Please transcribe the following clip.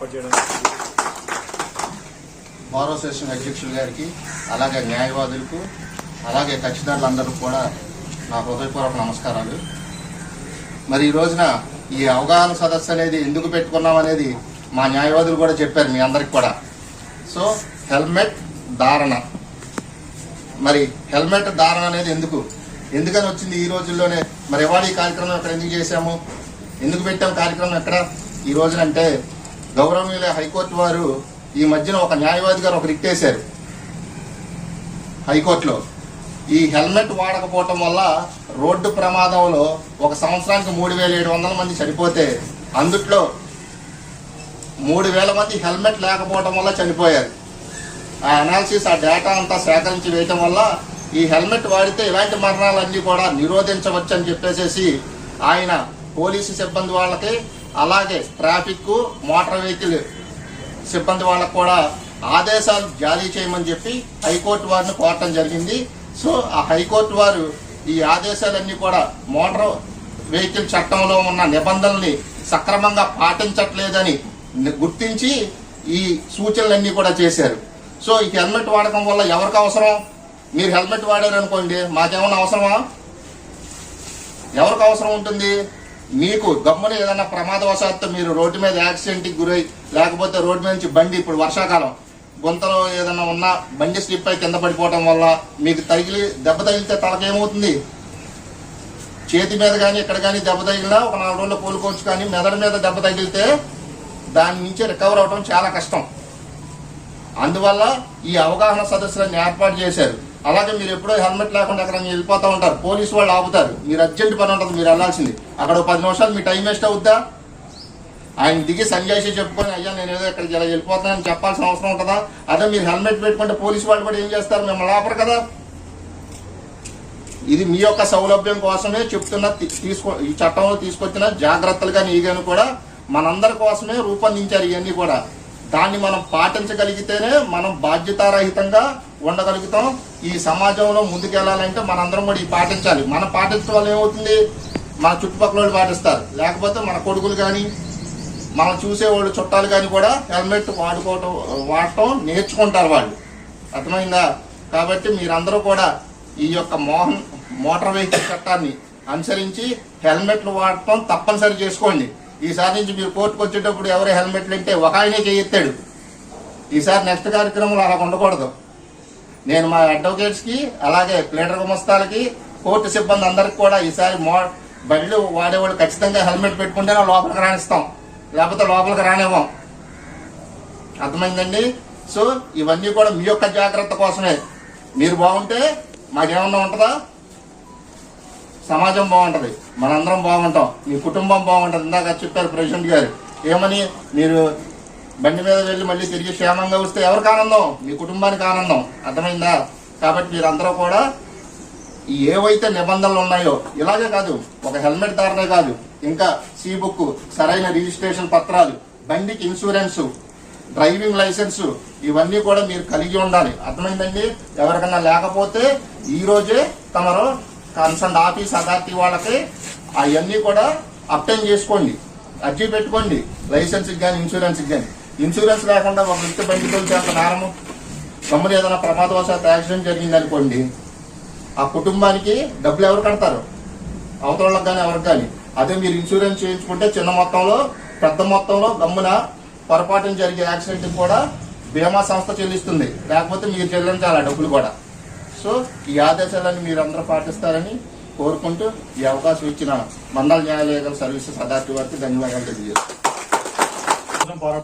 ఏర్పాటు చేయడం bar association అధ్యక్షులు గారికి అలాగే న్యాయవాదులకు అలాగే కక్షిదారులందరూ కూడా నా హృదయపూర్వక నమస్కారాలు. మరి ఈ రోజున ఈ అవగాహన సదస్సు అనేది ఎందుకు పెట్టుకున్నాం అనేది మా న్యాయవాదులు కూడా చెప్పారు మీ అందరికి కూడా. సో హెల్మెట్ ధారణ. మరి హెల్మెట్ ధారణ అనేది ఎందుకు? ఎందుకని వచ్చింది ఈ రోజుల్లోనే? మరి ఇవాళ ఈ కార్యక్రమం ఎక్కడ ఎందుకు చేశాము? ఎందుకు పెట్టాం కార్యక్రమం ఎక్కడ? ఈ రోజునంటే గౌరవనీయుల హైకోర్టు వారు ఈ మధ్యన ఒక న్యాయవాది గారు ఒక రిట్ వేశారు హైకోర్టులో. ఈ హెల్మెట్ వాడకపోవటం వల్ల రోడ్డు ప్రమాదంలో ఒక సంవత్సరానికి మూడు వేల ఏడు వందల మంది చనిపోతే అందుట్లో మూడు వేల మంది హెల్మెట్ లేకపోవటం వల్ల చనిపోయారు. ఆ అనాలిసిస్ ఆ డేటా అంతా సేకరించి వేయటం వల్ల ఈ హెల్మెట్ వాడితే ఇలాంటి మరణాలన్నీ కూడా నిరోధించవచ్చు అని చెప్పేసేసి ఆయన పోలీసు సిబ్బంది వాళ్ళకి అలాగే ట్రాఫిక్ మోటార్ వెహికల్ సిబ్బంది వాళ్ళకు కూడా ఆదేశాలు జారీ చేయమని చెప్పి హైకోర్టు వారిని కోరటం జరిగింది. సో ఆ హైకోర్టు వారు ఈ ఆదేశాలన్నీ కూడా మోటార్ వెహికల్ చట్టంలో ఉన్న నిబంధనల్ని సక్రమంగా పాటించట్లేదని గుర్తించి ఈ సూచనలన్నీ కూడా చేశారు. సో ఈ హెల్మెట్ వాడకం వల్ల ఎవరికి అవసరం? మీరు హెల్మెట్ వాడారు అనుకోండి మాకేమన్నా అవసరమా? ఎవరికి అవసరం ఉంటుంది? మీకు గమ్మున ఏదైనా ప్రమాదవశాత్తు మీరు రోడ్డు మీద యాక్సిడెంట్కి గురై లేకపోతే రోడ్డు మీద నుంచి బండి ఇప్పుడు వర్షాకాలం గుంతలో ఏదైనా ఉన్నా బండి స్లిప్ అయి కింద పడిపోవటం వల్ల మీకు తగిలి దెబ్బ తగిలితే తలకేమవుతుంది? చేతి మీద కానీ ఇక్కడ కానీ దెబ్బ తగిలినా ఒక నాలుగు రోజులు కోలుకోవచ్చు కానీ మెదడు మీద దెబ్బ తగిలితే దాని నుంచి రికవర్ అవడం చాలా కష్టం. అందువల్ల ఈ అవగాహన సదస్సులను ఏర్పాటు చేశారు. అలాగే మీరు ఎప్పుడో హెల్మెట్ లేకుండా అక్కడ వెళ్ళిపోతూ ఉంటారు. పోలీసు వాళ్ళు ఆపుతారు. మీరు అర్జెంట్ పని ఉంటుంది మీరు వెళ్ళాల్సింది. అక్కడ ఒక పది నిమిషాలు మీ టైం వేస్ట్ అవుద్దా? ఆయన దిగి సంజాయిషి చెప్పుకొని అయ్యా నేను ఏదో ఇక్కడికి ఇలా వెళ్ళిపోతున్నానని చెప్పాల్సిన అవసరం ఉంటుందా? అదే మీరు హెల్మెట్ పెట్టుకుంటే పోలీసు వాళ్ళు కూడా ఏం చేస్తారు? మిమ్మల్ని ఆపరు కదా. ఇది మీ యొక్క సౌలభ్యం కోసమే చెప్తున్న తీసుకో ఈ చట్టంలో తీసుకొచ్చిన జాగ్రత్తలు కానీ ఈగాను కూడా మనందరి కోసమే రూపొందించారు ఇవన్నీ కూడా. దాన్ని మనం పాటించగలిగితేనే మనం బాధ్యతారహితంగా ఉండగలుగుతాం. ఈ సమాజంలో ముందుకెళ్ళాలంటే మనందరం కూడా ఈ పాటించాలి. మనం పాటించడం వల్ల ఏమవుతుంది? మన చుట్టుపక్కల వాళ్ళు పాటిస్తారు. లేకపోతే మన కొడుకులు కానీ మనం చూసేవాళ్ళు చుట్టాలు కానీ కూడా హెల్మెట్ వాడుకోవటం వాడటం నేర్చుకుంటారు వాళ్ళు. అర్థమైందా? కాబట్టి మీరందరూ కూడా ఈ యొక్క మోహన్ మోటార్ వెహికల్ చట్టాన్ని అనుసరించి హెల్మెట్లు వాడటం తప్పనిసరి చేసుకోండి. ఈసారి నుంచి మీరు కోర్టుకు వచ్చేటప్పుడు ఎవరు హెల్మెట్లు అంటే ఒక ఆయనే చేయిస్తాడు ఈసారి నెక్స్ట్ కార్యక్రమంలో అలా ఉండకూడదు. నేను మా అడ్వకేట్స్కి అలాగే ప్లేటర్ గుమస్తాలకి కోర్టు సిబ్బంది అందరికి కూడా ఈసారి మో బళ్ళు వాడేవాళ్ళు ఖచ్చితంగా హెల్మెట్ పెట్టుకుంటేనే లోపలికి రాణిస్తాం. లేకపోతే లోపలికి రానివ్వం. అర్థమైందండి? సో ఇవన్నీ కూడా మీ యొక్క జాగ్రత్త కోసమే. మీరు బాగుంటే మాకేమన్నా ఉంటుందా? సమాజం బాగుంటుంది. మనందరం బాగుంటాం. మీ కుటుంబం బాగుంటుంది. ఇందాక చెప్పారు ప్రెసిడెంట్ గారు. ఏమని? మీరు బండి మీద వెళ్ళి మళ్ళీ తిరిగి క్షేమంగా వస్తే ఎవరికి ఆనందం? మీ కుటుంబానికి ఆనందం. అర్థమైందా? కాబట్టి మీరందరూ కూడా ఏవైతే నిబంధనలు ఉన్నాయో ఇలాగే కాదు ఒక హెల్మెట్ ధారణే కాదు ఇంకా సీ బుక్ సరైన రిజిస్ట్రేషన్ పత్రాలు బండికి ఇన్సూరెన్స్ డ్రైవింగ్ లైసెన్స్ ఇవన్నీ కూడా మీరు కలిగి ఉండాలి. అర్థమైందండి? ఎవరికన్నా లేకపోతే ఈ రోజే తమరు కన్సర్న్ ఆఫీస్ అథారిటీ వాళ్ళకి అవన్నీ కూడా అప్టైన్ చేసుకోండి. అర్జీ పెట్టుకోండి. లైసెన్స్కి కానీ ఇన్సూరెన్స్కి కానీ ఇన్సూరెన్స్ లేకుండా ఒక వ్యక్తి బండి తోలిచేంత నేరము గమ్మున ఏదైనా ప్రమాదవశాత్తు యాక్సిడెంట్ జరిగింది అనుకోండి ఆ కుటుంబానికి డబ్బులు ఎవరు కడతారు? అవతలకు కానీ ఎవరికి కానీ అదే మీరు ఇన్సూరెన్స్ చేయించుకుంటే చిన్న మొత్తంలో పెద్ద మొత్తంలో గమ్మున పొరపాటున జరిగే యాక్సిడెంట్ కూడా బీమా సంస్థ చెల్లిస్తుంది. లేకపోతే మీరు చెల్లించాలి డబ్బులు కూడా. సో ఈ ఆదేశాలన్నీ మీరు అందరూ పాటిస్తారని కోరుకుంటూ ఈ అవకాశం ఇచ్చిన మండల న్యాయాలయ సర్వీసెస్ అథారిటీ వారికి ధన్యవాదాలు తెలియజేస్తాను